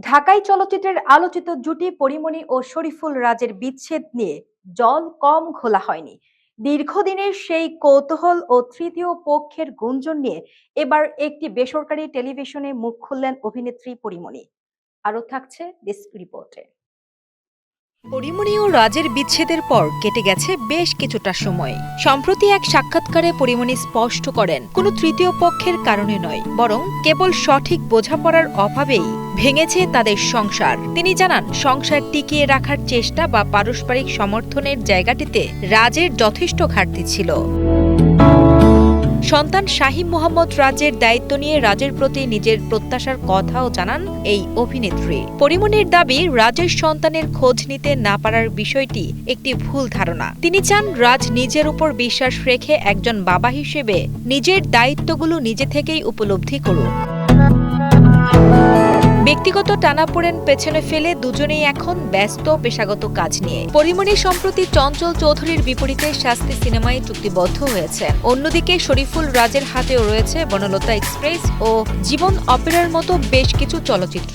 ঢাকাই চলচ্চিত্রের আলোচিত জুটি পরিমণি ও শরীফুল রাজের বিচ্ছেদ নিয়ে জল কম ঘোলা হয়নি। দীর্ঘদিনের সেই কৌতূহল ও তৃতীয় পক্ষের গুঞ্জন নিয়ে এবার একটি বেসরকারি টেলিভিশনে মুখ খুললেন অভিনেত্রী পরিমণি। আরও থাকছে ডেস্ক রিপোর্টে। পরিমণি ও রাজের বিচ্ছেদের পর কেটে গেছে বেশ কিছুটা সময়। সম্প্রতি এক সাক্ষাৎকারে পরিমণি স্পষ্ট করেন, কোনো তৃতীয় পক্ষের কারণে নয়, বরং কেবল সঠিক বোঝাপড়ার অভাবেই ভেঙেছে তাদের সংসার। তিনি জানান, সংসার টিকিয়ে রাখার চেষ্টা বা পারস্পরিক সমর্থনের জায়গাটিতে রাজের যথেষ্ট ঘাটতি ছিল। সন্তান শাহিম মোহাম্মদ রাজের দায়িত্ব নিয়ে রাজের প্রতি নিজের প্রত্যাশার কথাও জানান এই অভিনেত্রী। পরিমনির দাবি, রাজের সন্তানের খোঁজ নিতে না পারার বিষয়টি একটি ভুল ধারণা। তিনি চান রাজ নিজের উপর বিশ্বাস রেখে একজন বাবা হিসেবে নিজের দায়িত্বগুলো নিজে থেকেই উপলব্ধি করুক। ব্যক্তিগত টানাপোড়েন পেছনে ফেলে দুজনেই এখন ব্যস্ত পেশাগত কাজ নিয়ে। পরিমণি সম্প্রতি চঞ্চল চৌধুরীর বিপরীতে শাস্তি সিনেমায় চুক্তিবদ্ধ হয়েছে। অন্যদিকে শরীফুল রাজের হাতেও রয়েছে বনলতা এক্সপ্রেস ও জীবন অপেরার মতো বেশ কিছু চলচ্চিত্র।